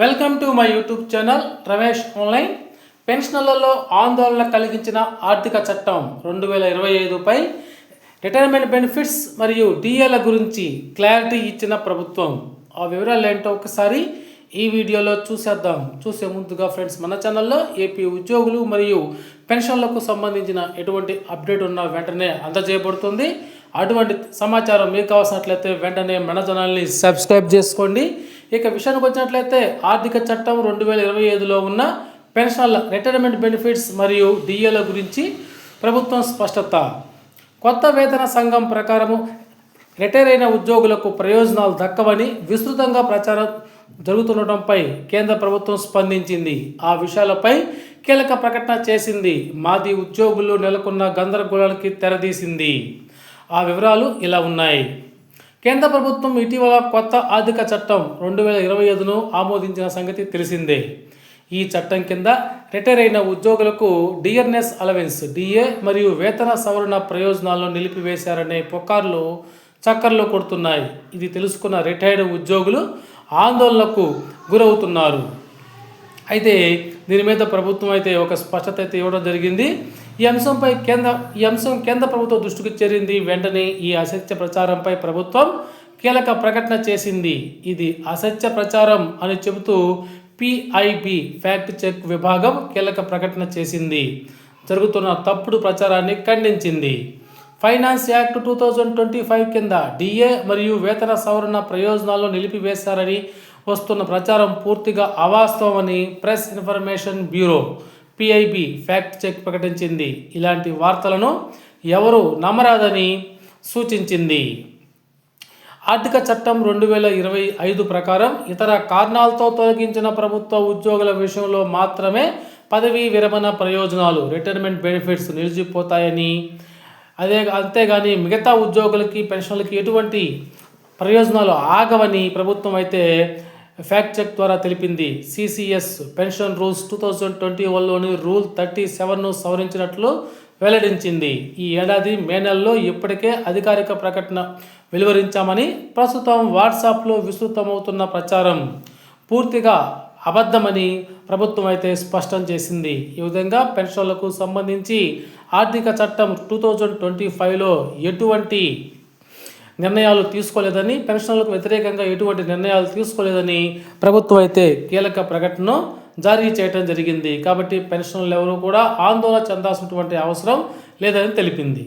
Welcome to my YouTube channel Ramesh online పెన్షన్లలో ఆందోళన కలిగించిన ఆర్థిక చట్టం రెండు వేల ఇరవై ఐదుపై రిటైర్మెంట్ బెనిఫిట్స్ మరియు డిఏల గురించి క్లారిటీ ఇచ్చిన ప్రభుత్వం. ఆ వివరాలు ఏంటో ఒకసారి ఈ వీడియోలో చూసేద్దాం. చూసే ముందుగా ఫ్రెండ్స్ మన ఛానల్లో ఏపీ ఉద్యోగులు మరియు పెన్షన్లకు సంబంధించిన ఎటువంటి అప్డేట్ ఉన్న వెంటనే అందజేయబడుతుంది. అటువంటి సమాచారం మీకు కావాల్సినట్లయితే వెంటనే మన ఛానల్ని సబ్స్క్రైబ్ చేసుకోండి. ఇక విషయానికి వచ్చినట్లయితే ఆర్థిక చట్టం రెండు వేల ఇరవై ఐదులో ఉన్న పెన్షన్ల రిటైర్మెంట్ బెనిఫిట్స్ మరియు డిఏల గురించి ప్రభుత్వం స్పష్టత. కొత్త వేతన సంఘం ప్రకారము రిటైర్ అయిన ఉద్యోగులకు ప్రయోజనాలు దక్కవని విస్తృతంగా ప్రచారం జరుగుతుండటంపై కేంద్ర ప్రభుత్వం స్పందించింది. ఆ విషయాలపై కీలక ప్రకటన చేసింది. మాది ఉద్యోగులు నెలకొన్న గందరగోళానికి తెరదీసింది. ఆ వివరాలు ఇలా ఉన్నాయి. కేంద్ర ప్రభుత్వం ఇటీవల కొత్త ఆర్థిక చట్టం రెండు వేల ఇరవై ఐదును ఆమోదించిన సంగతి తెలిసిందే. ఈ చట్టం కింద రిటైర్ అయిన ఉద్యోగులకు డిఎన్ఎస్ అలవెన్స్ డిఏ మరియు వేతన సవరణ ప్రయోజనాలను నిలిపివేశారనే పుకార్లు చక్కర్లు కొడుతున్నాయి. ఇది తెలుసుకున్న రిటైర్డ్ ఉద్యోగులు ఆందోళనకు గురవుతున్నారు. అయితే దీని మీద ప్రభుత్వం అయితే ఒక స్పష్టత అయితే ఇవ్వడం జరిగింది. ఈ అంశంపై కేంద్ర ఈ అంశం కేంద్ర ప్రభుత్వం దృష్టికి చేరింది. వెంటనే ఈ అసత్య ప్రచారంపై ప్రభుత్వం కీలక ప్రకటన చేసింది. ఇది అసత్య ప్రచారం అని చెబుతూ పిఐబి ఫ్యాక్ట్ చెక్ విభాగం కీలక ప్రకటన చేసింది. జరుగుతున్న తప్పుడు ప్రచారాన్ని ఖండించింది. Finance act two thousand twenty five కింద డిఏ మరియు వేతన సవరణ ప్రయోజనాలు నిలిపివేశారని వస్తున్న ప్రచారం పూర్తిగా అవాస్తవమని press information bureau PIB fact check ప్రకటించింది. ఇలాంటి వార్తలను ఎవరు నమ్మరాదని సూచించింది. ఆర్థిక చట్టం రెండు వేల ఇరవై ఐదు ప్రకారం ఇతర కారణాలతో తొలగించిన ప్రభుత్వ ఉద్యోగుల విషయంలో మాత్రమే పదవీ విరమణ ప్రయోజనాలు రిటైర్మెంట్ బెనిఫిట్స్ నిలిచిపోతాయని. అదే అంతేగాని మిగతా ఉద్యోగులకి పెన్షన్లకి ఎటువంటి ప్రయోజనాలు ఆగవని ప్రభుత్వం అయితే ఫ్యాక్ట్ చెక్ ద్వారా తెలిపింది CCS pension rules two thousand twenty వన్లోని rule thirty సెవెన్ను సవరించినట్లు వెల్లడించింది. ఈ ఏడాది మే నెలలో ఇప్పటికే అధికారిక ప్రకటన వెలువరించామని ప్రస్తుతం వాట్సాప్లో విస్తృతమవుతున్న ప్రచారం పూర్తిగా అబద్ధమని ప్రభుత్వం అయితే స్పష్టం చేసింది. ఈ విధంగా పెన్షన్లకు సంబంధించి ఆర్థిక చట్టం టూ థౌజండ్ ట్వంటీ ఫైవ్లో ఎటువంటి నిర్ణయాలు తీసుకోలేదని పెన్షన్లకు వ్యతిరేకంగా ఎటువంటి నిర్ణయాలు తీసుకోలేదని ప్రభుత్వం అయితే కీలక ప్రకటనను జారీ చేయడం జరిగింది. కాబట్టి పెన్షన్లు ఎవరు కూడా ఆందోళన చెందాల్సినటువంటి అవసరం లేదని తెలిపింది.